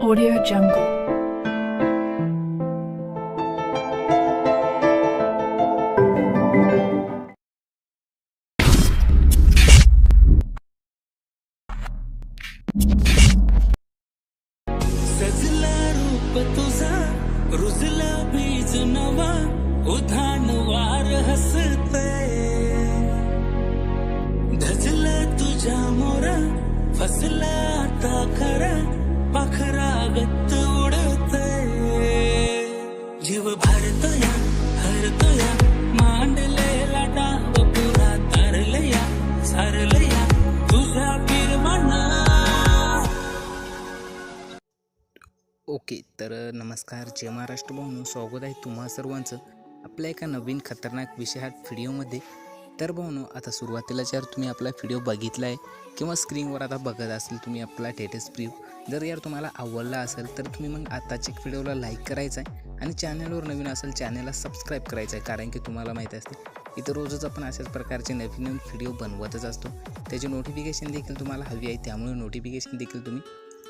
Audio Jungle. सजला रूप तुझा रुजला बीज नवा उधाण वार हसते ओके तर नमस्कार. जय महाराष्ट्र भाऊनो. स्वागत आहे तुम्हा सर्वांचं आपल्या एका नवीन खतरनाक विषयात व्हिडिओमध्ये. तर भाऊनो आता सुरुवातीला जर तुम्ही आपला व्हिडिओ बघितला आहे किंवा स्क्रीनवर आता बघत असेल तुम्ही आपला टेटस प्रिव्ह जर यार तुम्हाला आवडला असेल तर तुम्ही मग आताच्या व्हिडिओला लाईक करायचा आहे आणि चॅनलवर नवीन असेल चॅनलला सबस्क्राईब करायचं आहे. कारण की तुम्हाला माहीत असते इथं रोजच आपण अशाच प्रकारचे नवीन नवीन व्हिडिओ बनवतच असतो. त्याची नोटिफिकेशन देखील तुम्हाला हवी आहे. त्यामुळे नोटिफिकेशन देखील तुम्ही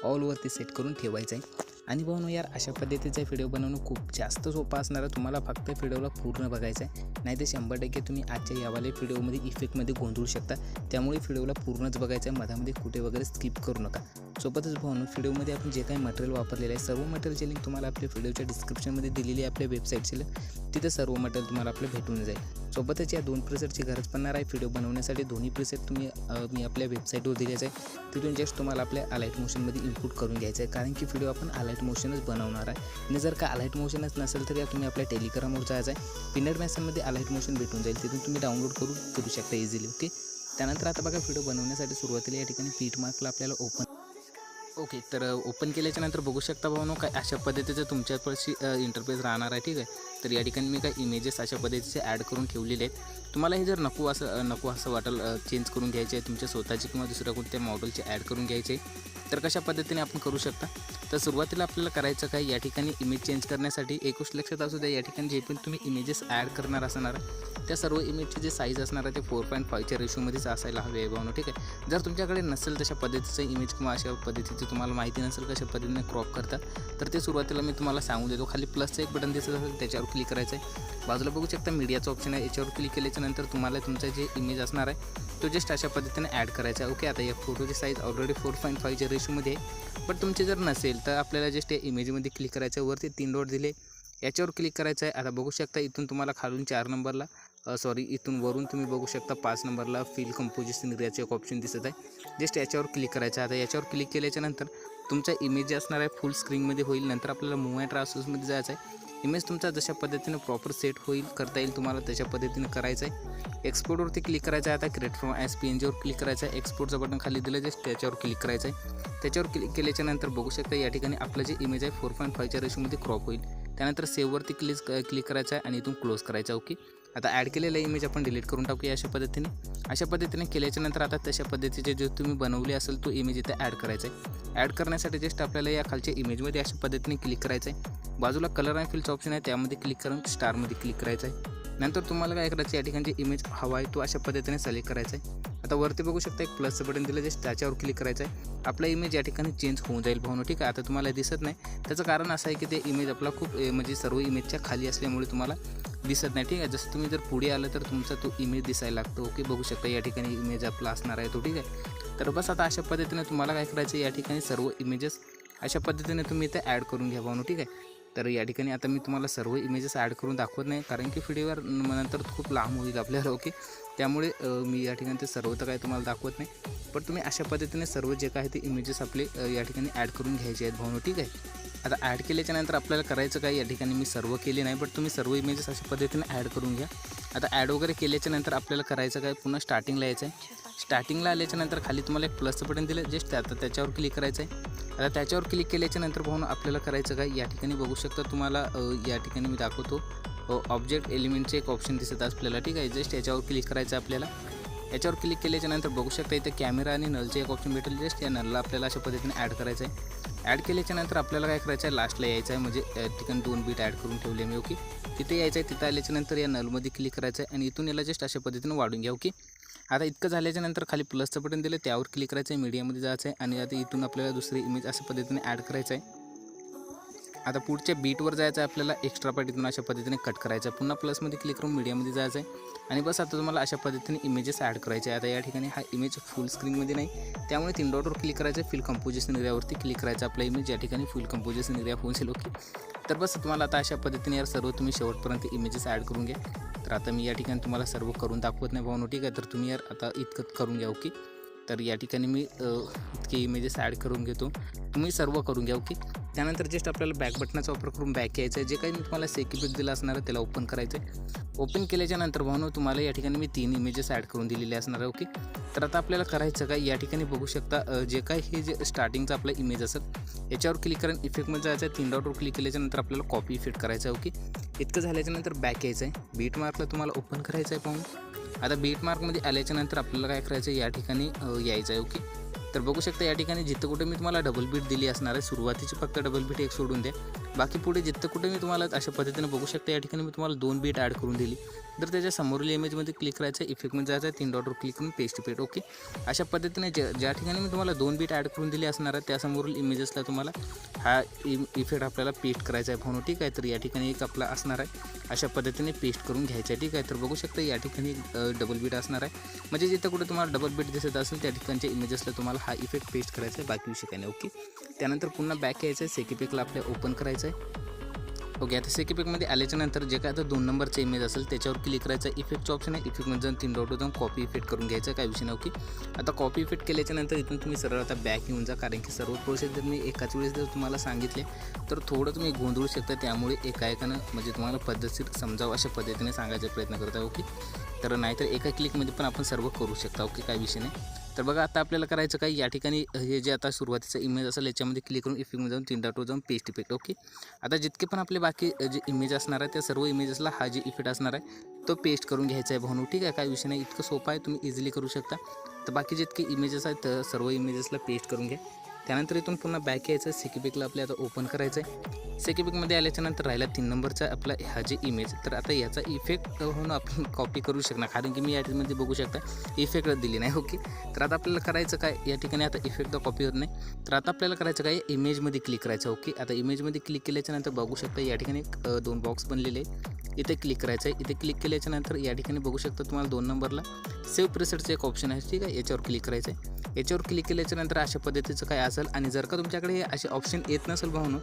ऑलवरती सेट करून ठेवायचं आहे. आणि भाऊ यार अशा पद्धतीचा व्हिडिओ बनवणं खूप जास्त सोपा असणार आहे. तुम्हाला फक्त व्हिडिओला पूर्ण बघायचं आहे नाही तर शंभर टक्के तुम्ही आजच्या यावाले व्हिडिओमध्ये इफेक्टमध्ये गोंधळू शकता. त्यामुळे व्हिडिओला पूर्णच बघायचं आहे मधामध्ये कुठे वगैरे स्किप करू नका. सोबतच भाऊ व्हिडिओमध्ये आपण जे काही मटेरियल वापरलेलं आहे सर्व मटेरियलची लिंक तुम्हाला आपल्या व्हिडिओच्या डिस्क्रिप्शनमध्ये दिलेली आहे आपल्या वेबसाईटची लिंक तिथं सर्व मटेरियल तुम्हाला आपलं भेटून जाईल. सोबतच या दोन प्रिसेटची गरज पडणार आहे. व्हिडिओ बनवण्यासाठी दोन्ही प्रिसेट तुम्ही मी आपल्या वेबसाईटवर दिल्याचं आहे. तिथून जस्ट तुम्हाला आपल्या अलाईट मोशनमध्ये इनपुट करून घ्यायचं आहे. कारण की व्हिडिओ आपण अलाईट मोशनच बनवणार आहे. आणि जर का अलाईट मोशनच नसेल तर या तुम्ही आपल्या टेलिग्रामवर जायचं आहे. पिनर मॅसेजमध्ये अलाईट मोशन भेटून जाईल. तिथून तुम्ही डाउनलोड करून करू शकता इझिली ओके त्यानंतर आता बघा व्हिडिओ बनवण्यासाठी सुरुवातीला या ठिकाणी पीट मार्कला आपल्याला ओपन ओके तर ओपन केल्याच्यानंतर बघू शकता भाऊ काय अशा पद्धतीचं तुमच्यापाशी इंटरफेस राहणार आहे ठीक आहे? तर या ठिकाणी मी काही इमेजेस अशा पद्धतीचे ॲड करून ठेवलेले आहेत. तुम्हाला हे जर नको असं नको असं वाटेल चेंज करून घ्यायचे आहे तुमच्या स्वतःचे किंवा दुसऱ्या कोणत्या मॉडेलचे ॲड करून घ्यायचे तर कशा पद्धतीने आपण करू शकता? तर सुरुवातीला आपल्याला करायचं काय या ठिकाणी इमेज चेंज करण्यासाठी एक गोष्ट लक्षात असू द्या या ठिकाणी जे पण तुम्ही इमेजेस ॲड करणार असणार त्या सर्व इमेजचे जे साईज असणार आहे ते फोर पॉईंट फायच्या रेशोमध्येच असायला हवे आहे भावना ठीक आहे? जर तुमच्याकडे नसेल तशा पद्धतीचं इमेज किंवा अशा पद्धतीची तुम्हाला माहिती नसेल कशा पद्धतीने क्रॉप करतात तर ते सुरुवातीला मी तुम्हाला सांगू देतो. खाली प्लसचं एक बटन दिसत असेल त्याच्यावर क्लिक करायचं आहे बाजूला बघू शकता मीडियाचं ऑप्शन आहे. याच्यावर क्लिक केल्याच्यानंतर तुम्हाला तुमचा जे इमेज असणार आहे तो जस्ट अशा पद्धतीने ॲड करायचा आहे. ओके आता या फोटोची साईज ऑलरेडी फोर पॉईंट फाईव्हच्या रेशोमध्ये आहे. बट तुमचे जर नसेल तर आपल्याला जस्ट या इमेजमध्ये क्लिक करायचं आहे. वरती तीन डॉट दिले. याच्यावर क्लिक करायचं आहे. आता बघू शकता इथून तुम्हाला खालून चार नंबरला सॉरी इथून वरून तुम्ही बघू शकता पाच नंबरला फिल कंपोजिशन याचं एक ऑप्शन दिसत आहे. जस्ट याच्यावर क्लिक करायचं आहे. आता याच्यावर क्लिक केल्याच्यानंतर तुमचा इमेज जे असणार आहे फुल स्क्रीनमध्ये होईल. नंतर आपल्याला मूव अँड ट्रान्सफर्समध्ये जायचं आहे. इमेज तुमचा जशा पद्धतीनं प्रॉपर सेट होईल करता येईल तुम्हाला तशा पद्धतीनं करायचं आहे. एक्सपोर्टवरती क्लिक करायचं आहे आता create from S P N जीवर click करायचं आहे. एक्सपोर्टचं बटन खाली दिलं जस्ट त्याच्यावर क्लिक करायचं आहे. त्याच्यावर क्लिक केल्याच्यानंतर बघू शकता या ठिकाणी आपलं जे इमेज आहे फोर पॉईंट फायच्या रेशोमध्ये क्रॉप होईल. त्यानंतर सेव्हवरती क्लिक क्लिक करायचं आहे आणि इथून क्लोज करायचं ओके आता ॲड केलेला इमेज आपण डिलीट करून टाकूया अशा पद्धतीने. अशा पद्धतीने केल्याच्यानंतर आता तशा पद्धतीचे जे तुम्ही बनवले असेल तो इमेज इथे ॲड करायचा आहे. ॲड करण्यासाठी जस्ट आपल्याला या खालच्या इमेजमध्ये अशा पद्धतीने क्लिक करायचं आहे. बाजूला कलर अँड फिल्स ऑप्शन आहे त्यामध्ये क्लिक करून स्टारमध्ये क्लिक करायचं आहे. नंतर तुम्हाला काय करायचं या ठिकाणी इमेज हवा आहे तो अशा पद्धतीने सिलेक्ट करायचा आहे. आता वरती बघू शकता एक प्लसचं बटन दिलं जे त्याच्यावर क्लिक करायचं आहे. आपला इमेज या ठिकाणी चेंज होऊन जाईल भावनो ठीक आहे? आता तुम्हाला दिसत नाही. त्याचं कारण असं आहे की ते इमेज आपला खूप म्हणजे सर्व इमेजच्या खाली असल्यामुळे तुम्हाला दिसत नाही ठीक आहे? जसं तुम्ही जर पुढे आलं तर तुमचा तो इमेज दिसायला लागतो. ओके बघू शकता या ठिकाणी इमेज आपला असणार आहे तो ठीक आहे? तर बस आता अशा पद्धतीने तुम्हाला काय करायचं या ठिकाणी सर्व इमेजेस अशा पद्धतीने तुम्ही इथे ॲड करून घ्या भावनो ठीक आहे? तर या ठिकाणी आता मी तुम्हाला सर्व इमेजेस ॲड करून दाखवत नाही कारण की व्हिडिओवर नंतर खूप लांब होईल आपल्याला ओके त्यामुळे मी या ठिकाणी ते सर्व तर काही तुम्हाला दाखवत नाही. पण तुम्ही अशा पद्धतीने सर्व जे काय ते इमेजेस आपले या ठिकाणी ॲड करून घ्यायचे आहेत भावनो ठीक आहे? आता ॲड केल्याच्यानंतर आपल्याला करायचं काय? या ठिकाणी मी सर्व केले नाही बट तुम्ही सर्व इमेजेस अशा पद्धतीने ॲड करून घ्या. आता ॲड वगैरे केल्याच्यानंतर आपल्याला करायचं काय? पुन्हा स्टार्टिंगला यायचं आहे स्टार्टिंगला आल्याच्यानंतर खाली तुम्हाला एक प्लसचं बटन दिलं जस्ट आता त्याच्यावर क्लिक करायचं आहे आता त्याच्यावर क्लिक केल्याच्यानंतर पाहून आपल्याला करायचं काय या ठिकाणी बघू शकता तुम्हाला या ठिकाणी मी दाखवतो. ऑब्जेक्ट एलिमेंटचे एक ऑप्शन दिसत आहे आपल्याला ठीक आहे? जस्ट याच्यावर क्लिक करायचं आहे आपल्याला. याच्यावर क्लिक केल्याच्यानंतर बघू शकता इथे कॅमेरा आणि नलचे एक ऑप्शन भेटेल. जस्ट या नलला आपल्याला अशा पद्धतीने ॲड करायचं आहे ॲड केल्याच्यानंतर आपल्याला काय करायचं आहे लास्टला यायचं आहे म्हणजे या ठिकाणी दोन बीट ॲड करून ठेवले मी ओके? तिथे यायचं आहे तिथं आल्याच्यानंतर या नलमध्ये क्लिक करायचं आहे आणि इथून याला जस्ट अशा पद्धतीने वाढून घ्या ओके? आता इतकं झाल्याच्यानंतर खाली प्लसचं बटन दिलं त्यावर क्लिक करायचं आहे मीडियामध्ये जायचं आहे आणि आता इथून आपल्याला दुसरी इमेज अशा पद्धतीने ॲड करायचं आहे आता पुढच्या बीटवर जायचं आहे आपल्याला एक्स्ट्रा पार्टीतून अशा पद्धतीने कट करायचं आहे. पुन्हा प्लसमध्ये क्लिक करून मीडियामध्ये जायचं आहे. आणि बस आता तुम्हाला अशा पद्धतीने इमेजेस ॲड करायचे आहे. आता या ठिकाणी हा इमेज फुल स्क्रीनमध्ये नाही. त्यामुळे तीन डॉटवर क्लिक करायचं आहे. फिल कंपोजिशन एरियावरती क्लिक करायचं आपला इमेज या ठिकाणी फुल कंपोजिशन एरिया होऊन ओके तर बस तुम्हाला आता अशा पद्धतीने यार सर्व तुम्ही शेवटपर्यंत इमेजेस ॲड करून घ्या. तर आता मी या ठिकाणी तुम्हाला सर्व करून दाखवत नाही भावनो ठीक आहे तर तुम्ही यार आता इतकं करून घ्या ओके तर या ठिकाणी मी इतके इमेजेस ॲड करून घेतो. तुम्ही सर्व करून घ्या ओके त्यानंतर जस्ट आपल्याला बॅक बटनाचा वापर करून बॅक यायचं आहे. जे काही मी तुम्हाला सेक्युरिट दिलं असणार आहे त्याला ओपन करायचं आहे. ओपन केल्याच्यानंतर भावनो तुम्हाला या ठिकाणी मी तीन इमेजेस ॲड करून दिलेले असणार आहे ओके तर आता आपल्याला करायचं काय या ठिकाणी बघू शकता जे काही हे जे स्टार्टिंगचं आपलं इमेज असेल याच्यावर क्लिक करून इफेक्टमध्ये जायचं आहे. तीन डॉटवर क्लिक केल्याच्यानंतर आपल्याला कॉपी इफेक्ट करायचं आहे ओके इतकं झाल्याच्यानंतर बॅक यायचं आहे. बीट मार्कला तुम्हाला ओपन करायचं आहे पाहून. आता बीट मार्कमध्ये आल्याच्यानंतर आपल्याला काय करायचं आहे या ठिकाणी यायचं आहे ओके तर बघू शकता या ठिकाणी जिथं कुठे मी तुम्हाला डबल बीट दिली असणार आहे सुरुवातीची फक्त डबल बीट एक सोडून द्या. बाकी पुढे जिथं कुठे मी तुम्हाला अशा पद्धतीने बघू शकता या ठिकाणी मी तुम्हाला दोन बीट ॲड करून दिली. तर त्याच्या समोरील इमेजमध्ये क्लिक करायचं इफेक्टमध्ये जायचं आहे तीन डॉटवर क्लिक करून पेस्ट पेट ओके अशा पद्धतीने ज्या ज्या ठिकाणी मी तुम्हाला दोन बीट ॲड करून दिली असणार आहे त्यासमोरील इमेजेसला तुम्हाला हा इफेक्ट आपल्याला पेस्ट करायचा आहे म्हणून ठीक आहे? तर या ठिकाणी एक आपला असणार आहे अशा पद्धतीने पेस्ट करून घ्यायचं आहे ठीक आहे? तर बघू शकता या ठिकाणी डबल बीट असणार आहे. म्हणजे जिथं कुठे तुम्हाला डबल बीट दिसत असेल त्या ठिकाणच्या इमेजेसला तुम्हाला हा इफेक्ट पेस्ट करायचा आहे बाकी विषय काही नाही ओके त्यानंतर पुन्हा बॅक यायचं आहे सेकीपेकला आपल्या ओपन करायचं आहे. ओके आता सेकीपेकमध्ये आल्याच्यानंतर जे काय आता दोन नंबरचा इमेज असेल त्याच्यावर क्लिक करायचं इफेक्टचं ऑप्शन आहे इफेक्टमध्ये जाऊन तीन डॉट जाऊन कॉपी इफेक्ट करून घ्यायचं काय विषय नाही ओके आता कॉपी इफेक्ट केल्याच्यानंतर इथून तुम्ही सरळ आता बॅक येऊन जा कारण की सर्व प्रोसेस जर मी एकाच वेळेस जर तुम्हाला सांगितले तर थोडं तुम्ही गोंधळू शकता. त्यामुळे एका एकानं म्हणजे तुम्हाला पद्धतशीर समजावं अशा पद्धतीने सांगायचा प्रयत्न करता ओके तर नाहीतर एका क्लिकमध्ये पण आपण सर्व करू शकता ओके काय विषय नाही. तर बघा आता आपल्याला करायचं काय? या ठिकाणी हे जे आता सुरुवातीचा इमेज असेल याच्यामध्ये क्लिक करून इफेक्टमध्ये जाऊन तीन डाटवर जाऊन पेस्ट इफेक्ट ओके आता जितके पण आपले बाकी जे इमेज असणार आहे त्या सर्व इमेजेसला हा जे इफेक्ट असणार आहे तो पेस्ट करून घ्यायचा आहे भाऊ ठीक आहे? काय विषय नाही इतकं सोपं आहे तुम्ही इझिली करू शकता. तर बाकी जितके इमेजेस आहेत तर सर्व इमेजेसला पेस्ट करून घ्या. त्यानंतर इथून पुन्हा बॅक यायचं. सेकीपिकला आपल्या आता ओपन करायचं आहे सेकीपिकमध्ये आल्याच्यानंतर राहिला तीन नंबरचा आपला हा जे इमेज तर आता याचा इफेक्ट होऊन आपण कॉपी करू शकणार. कारण की मी या यामध्ये बघू शकता इफेक्ट दिली नाही. ओके तर आता आपल्याला करायचं काय? या ठिकाणी आता इफेक्ट कॉपी होत नाही. तर आता आपल्याला करायचं काय? इमेजमध्ये क्लिक करायचं. ओके आता इमेजमध्ये क्लिक केल्याच्यानंतर बघू शकता या ठिकाणी दोन बॉक्स बनलेले आहे इथे क्लिक करायचं आहे इथे क्लिक केल्याच्यानंतर या ठिकाणी बघू शकता तुम्हाला दोन नंबरला सेव्ह प्रेसेटचं एक ऑप्शन आहे. ठीक आहे? याच्यावर क्लिक करायचं आहे याच्यावर क्लिक केल्याच्यानंतर अशा पद्धतीचं काय असेल? आणि जर का तुमच्याकडे हे असे ऑप्शन येत नसेल भावनो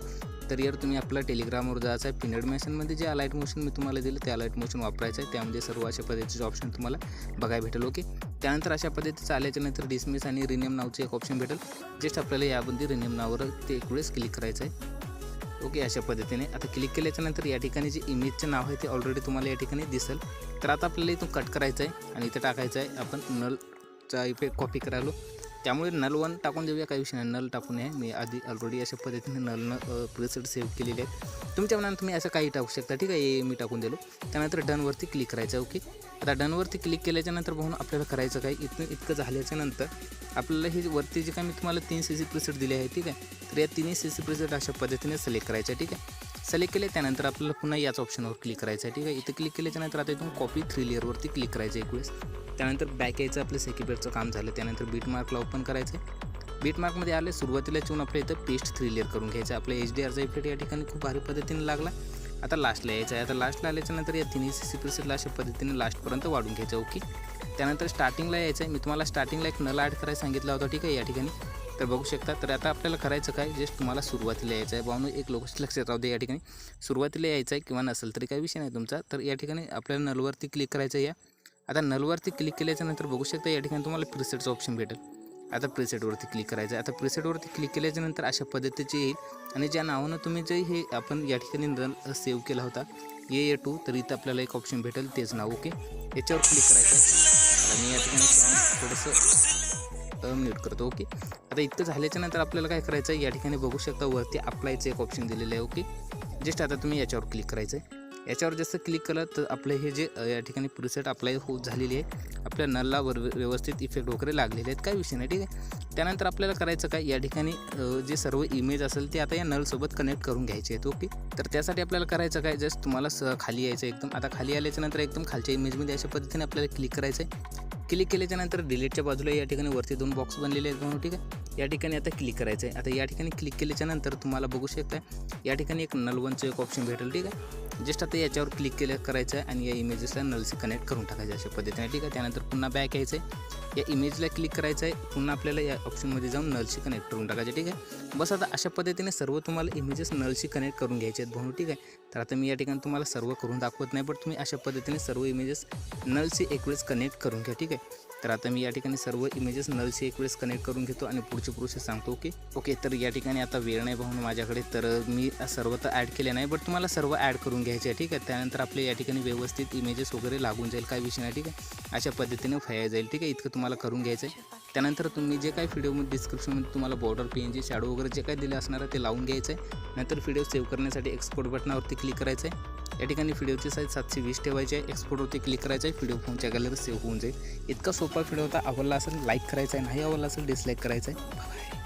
तर यार तुम्ही आपला टेलिग्रामवर जायचं आहे पिनड मॅशनमध्ये जे अलाईट मोशन मी तुम्हाला दिलं ते अलाईट मोशन वापरायचं आहे त्यामध्ये सर्व अशा पद्धतीचे ऑप्शन तुम्हाला बघायला भेटेल ओके त्यानंतर अशा पद्धतीचं आल्याच्यानंतर डिसमिस आणि रिनेम नावचं एक ऑप्शन भेटेल. जस्ट आपल्याला यामध्ये रिनेम नावावर ते एक वेळेस क्लिक करायचं आहे ओके अशा पद्धतीने. आता क्लिक केल्याच्यानंतर या ठिकाणी जे इमेजचं नाव आहे ते ऑलरेडी तुम्हाला या ठिकाणी दिसेल. तर आता आपल्याला इथून कट करायचं आहे आणि इथं टाकायचं आहे आपण नलचा इफेक्ट कॉपी करायलो. त्यामुळे नल वन टाकून देऊया काही विषय नाही. नल टाकून आहे मी आधी ऑलरेडी अशा पद्धतीने नलनं प्रिसेट सेव्ह केलेले आहेत. तुमच्या मनानं तुम्ही असं काही टाकू शकता ठीक आहे मी टाकून दिलो. त्यानंतर डनवरती क्लिक करायचं ओके आता डनवरती क्लिक केल्याच्यानंतर बघून आपल्याला करायचं काय? इथं इतकं झाल्याच्यानंतर आपल्याला हे वरती जे काय मी तुम्हाला तीन सी सी प्रिसेट दिले आहे ठीक आहे? तर या तिन्ही सी सी प्रिसेट अशा पद्धतीने सिलेक्ट करायचं आहे ठीक आहे? सिलेक्ट केले त्यानंतर आपल्याला पुन्हा याच ऑप्शनवर क्लिक करायचं आहे ठीक आहे? इथं क्लिक केल्याच्यानंतर आता इथून कॉपी थ्री लेअरवरती क्लिक करायचं एक वेळेस. त्यानंतर बॅक यायचं आपलं सेक्युबेटचं काम झालं. त्यानंतर बीट मार्कला ओपन करायचं आहे बीट मार्कमध्ये आले सुरुवातीला येऊन आपल्या इथं पेस्ट थ्री लेअर करून घ्यायचं. आपलं एच डी आरचा इफेक्ट या ठिकाणी खूप भारी पद्धतीने लागला. आता लास्टला यायचं आहे. आता लास्टला आल्याच्यानंतर या तिन्ही सी सी अशा पद्धतीने लास्टपर्यंत वाढून घ्यायचं ओके त्यानंतर स्टार्टिंगला यायचं आहे मी तुम्हाला स्टार्टिंगला एक नल ॲड करायला सांगितला होता ठीक आहे? या ठिकाणी. तर बघू शकता तर आता आपल्याला करायचं काय? जस्ट तुम्हाला सुरुवातीला यायचं आहे. भावनो एक लोक लक्षात राहू दे या ठिकाणी. सुरुवातीला यायचं आहे किंवा नसेल तरी काही विषय नाही तुमचा. तर या ठिकाणी आपल्याला नलवरती क्लिक करायचं आहे. या आता नलवरती क्लिक केल्याच्यानंतर बघू शकता या ठिकाणी तुम्हाला प्रिसेटचं ऑप्शन भेटेल. आता प्रिसेटवरती क्लिक करायचं आहे. आता प्रिसेटवरती क्लिक केल्याच्यानंतर अशा पद्धतीचे येईल. आणि ज्या नावानं तुम्ही जे हे आपण या ठिकाणी रन सेव्ह केला होता ए ए टू तर इथं आपल्याला एक ऑप्शन भेटेल. तेच नाव ओके याच्यावर क्लिक करायचं आणि या ठिकाणी थोडंसं म्यूट करतो. ओके आता इतकं झाल्याच्यानंतर आपल्याला काय करायचं? आहे या ठिकाणी बघू शकता वरती अप्लायचं एक ऑप्शन दिलेलं आहे ओके जस्ट आता तुम्ही याच्यावर क्लिक करायचं आहे याच्यावर जसं क्लिक केलं तर आपलं हे जे या ठिकाणी प्रिसेट अप्लाय होत झालेली आहे. आपल्या नलला वर व्यवस्थित इफेक्ट वगैरे लागलेले आहेत. काही विषय नाही ठीक आहे? त्यानंतर आपल्याला करायचं काय? या ठिकाणी जे सर्व इमेज असेल ते आता या नलसोबत कनेक्ट करून घ्यायचे आहेत ओके तर त्यासाठी आपल्याला करायचं काय? जस्ट तुम्हाला स खाली यायचं एकदम. आता खाली आल्याच्यानंतर एकदम खालच्या इमेजमध्ये अशा पद्धतीने आपल्याला क्लिक करायचं आहे क्लिक केल्याच्यानंतर डिलीटच्या बाजूला या ठिकाणी वरती दोन बॉक्स बनलेले आहेत म्हणून ठीक आहे? या ठिकाणी आता क्लिक करायचं आहे आता या ठिकाणी क्लिक केल्याच्यानंतर तुम्हाला बघू शकता या ठिकाणी एक नलवनचं एक ऑप्शन भेटेल ठीक आहे? जस्ट आता याच्यावर क्लिक केलं करायचं आहे आणि या इमेजेसला नलशी कनेक्ट करून टाकायचं अशा पद्धतीने ठीक आहे? त्यानंतर पुन्हा बॅक यायचं आहे या इमेजला क्लिक करायचं आहे. पुन्हा आपल्याला या ऑप्शनमध्ये जाऊन नलशी कनेक्ट करून टाकायचे ठीक आहे? बस आता अशा पद्धतीने सर्व तुम्हाला इमेजेस नलशी कनेक्ट करून घ्यायचे आहेत भाऊ. ठीक आहे? तर आता मी या ठिकाणी तुम्हाला सर्व करून दाखवत नाही पण तुम्ही अशा पद्धतीने सर्व इमेजेस नलशी एक वेळेस कनेक्ट करून घ्या. ठीक आहे? तर आता मी या ठिकाणी सर्व इमेजेस नलशी एक वेळेस कनेक्ट करून घेतो आणि पुढची प्रोसेस सांगतो ओके ओके तर या ठिकाणी आता वेळ नाही पाहून माझ्याकडे तर मी सर्व तर ॲड केले नाही बट तुम्हाला सर्व ॲड करून घ्यायचे आहे ठीक आहे? त्यानंतर आपले या ठिकाणी व्यवस्थित इमेजेस वगैरे लागून जाईल काय विषय नाही ठीक आहे? अशा पद्धतीने फया जाईल ठीक आहे? इतकं तुम्हाला करून घ्यायचं आहे त्यानंतर तुम्ही जे काही व्हिडिओमध्ये डिस्क्रिप्शनमध्ये तुम्हाला border P N G shadow वगैरे जे काही दिले असणार आहे ते लावून घ्यायचं आहे नंतर व्हिडिओ सेव्ह करण्यासाठी एक्सपोर्ट बटनावरती क्लिक करायचं आहे या ठिकाणी व्हिडिओची साईज सातशे वीस ठेवायची आहे एक्सपोर्टवरती क्लिक करायचं आहे व्हिडिओ फोनच्या गॅलरी सेव्ह होऊन जाईल. इतका सोपा व्हिडिओ होता. आवडला असेल लाईक करायचा आहे नाही आवडला असेल डिसलाईक करायचं आहे